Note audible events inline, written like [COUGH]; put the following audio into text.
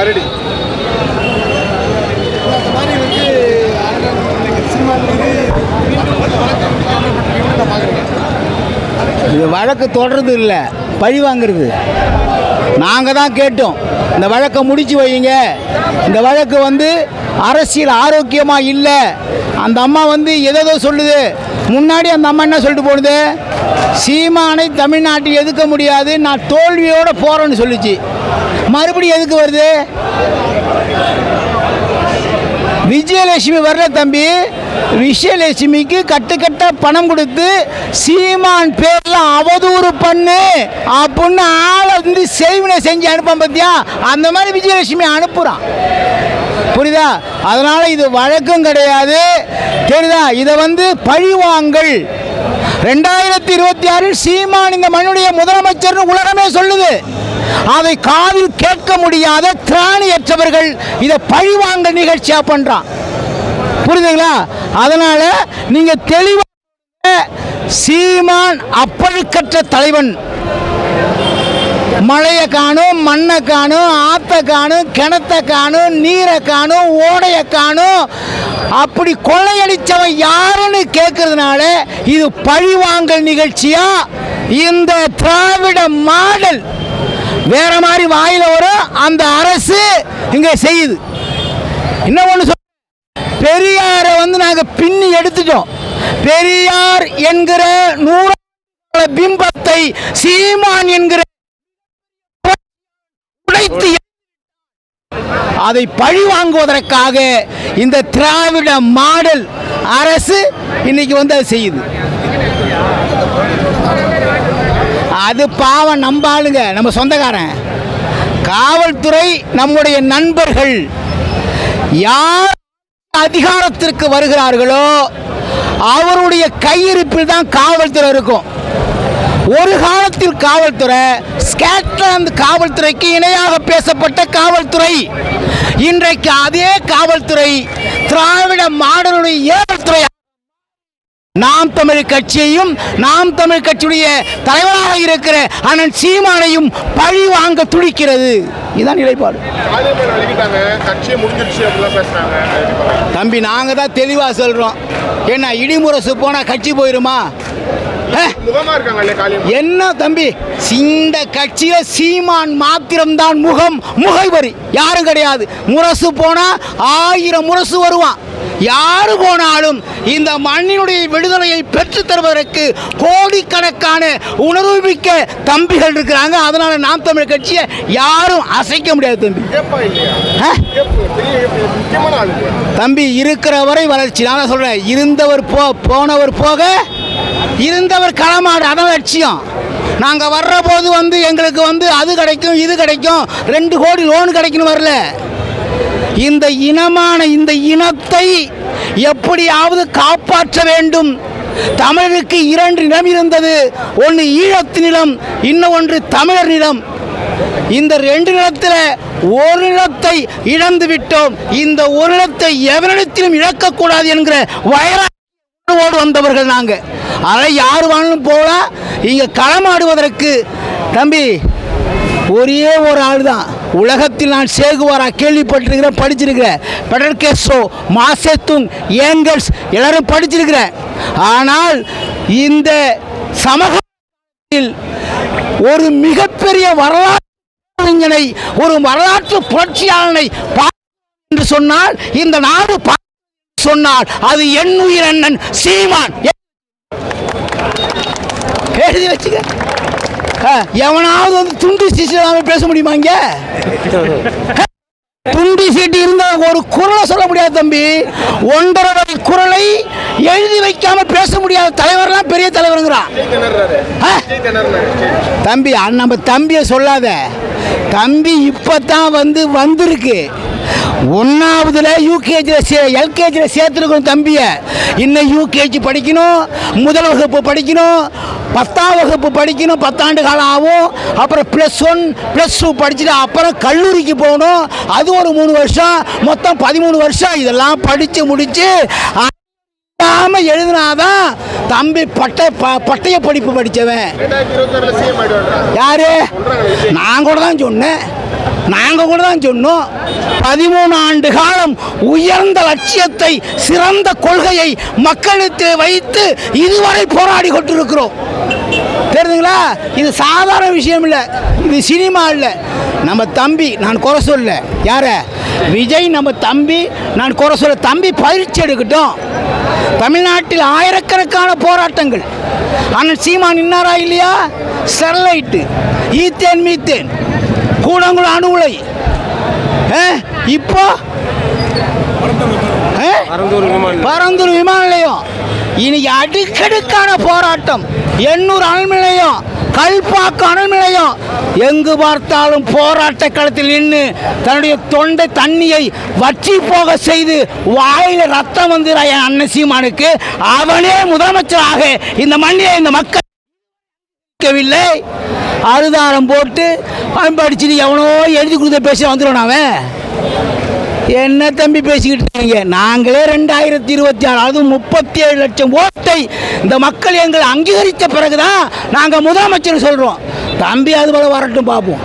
அரடி அந்த மாதிரி வந்து சினிமா இது வழக்கு தொடர்றது இல்லை பழி வாங்குறது. நாங்கள் தான் கேட்டோம் இந்த வழக்கை முடிச்சு வைங்க இந்த வழக்கு வந்து அரசியல் ஆரோக்கியமாக இல்லை. அந்த அம்மா வந்து எதோ சொல்லுது. முன்னாடி அந்த அம்மா என்ன சொல்லிட்டு போனது? சீமானை தமிழ்நாட்டில் எதுக்க முடியாது நான் தோல்வியோடு போகிறேன்னு சொல்லுச்சு. மறுபடியும் எதுக்கு வருது? விஜயலட்சுமி வரல தம்பி. விஜயலட்சுமிக்கு கட்டுக்கட்ட பணம் கொடுத்து சீமான் பேர்ல அவதூறு பண்ணு. அப்படின்னு ஆளை வந்து செய்வினை செஞ்சு அனுப்பான் பார்த்தியா அந்த மாதிரி விஜயலட்சுமி அனுப்புகிறான் புரியுதா? அதனால இது வழக்கம் கிடையாது. தெரியுதா? இதை வந்து பழிவாங்கல். ரெண்டாயிரத்தி இருபத்தி ஆறில் சீமான் இந்த மண்ணுடைய முதலமைச்சர்னு உலகமே சொல்லுது. அதை காதில் கேட்க முடியாத திராணியற்றவர்கள் இதை பழிவாங்க நிகழ்ச்சியாக பண்ணுறான் புரியுதுங்களா? அதனால் நீங்கள் தெளிவாக சீமான் அப்பழுக்கற்ற தலைவன். மழையை காணும் மண்ணை காணும் ஆத்த காணும் கிணத்தை காணும் நீரை காணும் ஓடையை காணும். அப்படி கொள்ளையடித்தவன் யாருன்னு கேட்கறதுனால இது பழிவாங்கல் நிகழ்ச்சியா? இந்த திராவிட மாடல். வேற மாதிரி வாயில வரும் அந்த அரசு இங்க செய்யுது. இன்னும் ஒன்று பெரியாரை வந்து நாங்கள் பின்னி எடுத்துட்டோம். பெரியார் என்கிற நூறு பிம்பத்தை சீமான் என்கிற உடைத்து அதை பழி வாங்குவதற்காக இந்த திராவிட மாடல் அரசு இன்னைக்கு வந்து அதை செய்யுது. அது பாவம் நம்ம ஆளுங்க நம்ம சொந்தக்காரன். காவல்துறை நம்முடைய நண்பர்கள் யார் அதிகாரத்திற்கு வருகிறார்களோ அவருடைய கையிருப்பில் தான் காவல்துறை இருக்கும். ஒரு காலத்தில் காவல்துறை ஸ்காட்லாந்து காவல்துறைக்கு இணையாக பேசப்பட்ட காவல்துறை. இன்றைக்கு அதே காவல்துறை திராவிட மாடலுடைய ஏவல்துறை நாம் தமிழ் கட்சியையும் நாம் தமிழ் கட்சியுடைய தலைவராக இருக்கிற அண்ணன் சீமானையும் பழி வாங்க துடிக்கிறது. இதுதான் நிலைப்பாடு. தம்பி நாங்கள் தான் தெளிவாக சொல்கிறோம் என்ன இடிமுரசு போனால் கட்சி போயிருமா? என்ன தம்பி இந்த கட்சியில சீமான் மாத்திரம்தான் முகம் முகைவரி. யாரும் கிடையாது. முரசு போனா ஆயிரம் முரசு வருவான். யாரு போனாலும் இந்த மண்ணினுடைய விடுதலையை பெற்று தருவதற்கு கோடிக்கணக்கான உணர்வுமிக்க தம்பிகள் இருக்கிறாங்க. அதனால நாம் தமிழ் கட்சியை யாரும் அசைக்க முடியாது தம்பி? தம்பி இருக்கிற வரை வளர்ச்சி. நான் சொல்றேன் இருந்தவர் போ போனவர் போக இருந்தவர் களமாடு. அதான் லட்சியம். நாங்கள் வர்ற போது வந்து எங்களுக்கு வந்து அது கிடைக்கும் இது கிடைக்கும். ரெண்டு கோடி லோன் கிடைக்கணும் வரல. இந்த இனமான இந்த இனத்தை எப்படியாவது காப்பாற்ற வேண்டும். தமிழருக்கு இரண்டு நிலம் இருந்தது. ஒன்று ஈழத்து நிலம் இன்னும் ஒன்று தமிழர் நிலம். இந்த ரெண்டு நிலத்தில் ஒரு நிலத்தை இழந்து விட்டோம். இந்த ஒரு நிலத்தை எவரிடத்திலும் இழக்கக்கூடாது என்கிற வயலோடு வந்தவர்கள் நாங்கள் அதை யார் வேணாலும் போகலாம். இங்கே களமாடுவதற்கு தம்பி ஒரே ஒரு ஆள் தான் உலகத்தில் நான் சேகுவாரா கேள்விப்பட்டிருக்கிறேன் படிச்சிருக்கிறேன். பெடர்கேஸ்டோ மாசேத்துங் ஏங்கல்ஸ் எல்லாரும் படிச்சிருக்கிறேன். ஆனால் இந்த சமூகத்தில் ஒரு மிகப்பெரிய வரலாற்று ஒரு வரலாற்று புரட்சியாளனை என்று சொன்னால் இந்த நாடு சொன்னால் அது என் உயிர் அண்ணன் சீமான். எழுதி வச்சுக்க. எவனாவது வந்து துண்டு சீட்டு பேச முடியுமா இங்க? [LAUGHS] துண்டி சீட்டு இருந்தா ஒரு குரலை சொல்ல முடியாது தம்பி. ஒன்றரை குரலை எழுதி வைக்காம பேச முடியாத தலைவர்லாம் பெரிய தலைவருங்கிறான். தம்பி நம்ம தம்பியை சொல்லாத. தம்பி இப்பதான் வந்து வந்திருக்கு. ஒன்றாவதுல யூகேஜியில் சே எல்கேஜியில் சேர்த்துருக்கணும் தம்பியை. இன்னும் யூகேஜி படிக்கணும் முதல் வகுப்பு படிக்கணும் பத்தாம் வகுப்பு படிக்கணும் பத்தாண்டு காலம் ஆகும். அப்புறம் ப்ளஸ் ஒன் ப்ளஸ் டூ படிச்சுட்டு அப்புறம் கல்லூரிக்கு போகணும். அது ஒரு மூணு வருஷம் மொத்தம் பதிமூணு வருஷம் இதெல்லாம் படித்து முடித்து இல்லாம எழுதினாதான் தம்பி பட்டை பட்டய படிப்பு படித்தவன் யாரு? நான் கூட தான் சொன்னேன். நாங்கள் கூட தான் சொன்னோம் பதிமூணு ஆண்டு காலம் உயர்ந்த லட்சியத்தை சிறந்த கொள்கையை மக்களுக்கு வைத்து இதுவரை போராடி கொண்டிருக்கிறோம். தெரியுதுங்களா இது சாதாரண விஷயம் இல்லை இது சினிமா இல்லை. நம்ம தம்பி நான் குறை சொல்ல யார? விஜய் நம்ம தம்பி நான் குறை சொல்ல தம்பி பயிற்சி எடுக்கட்டும். தமிழ்நாட்டில் ஆயிரக்கணக்கான போராட்டங்கள். அண்ணன் சீமா நின்னாரா இல்லையா? Sterlite ethane methane. கூடங்குளம் அணு உலை ஆ, இப்போ பரந்தூர் விமான நிலையம். இன்னைக்கு அடுக்கடுக்கான போராட்டம். எண்ணூர் அணு நிலையம் கல்பாக்கு அனல் நிலையம். எங்கு பார்த்தாலும் போராட்ட களத்தில் நின்று தன்னுடைய தொண்டை தண்ணியை வற்றி போக செய்து வாயில ரத்தம் வந்து என் அண்ணன் சீமானுக்கு அவனே முதலமைச்சராக இந்த மண்ணிலே இந்த மக்கள் இருக்கவில்லை. அறுதாரம் போட்டு அவன் படிச்சுட்டு எவனோ எழுதி கொடுத்த பேச வந்துடும் அவன். என்ன தம்பி பேசிக்கிட்டு இருக்கீங்க? நாங்களே ரெண்டாயிரத்தி இருபத்தி ஆறு அதுவும் முப்பத்தி ஏழு லட்சம் ஓட்டை இந்த மக்கள் எங்களை அங்கீகரித்த பிறகுதான் நாங்கள் முதலமைச்சர் சொல்கிறோம் தம்பி அது போல வரட்டும் பார்ப்போம்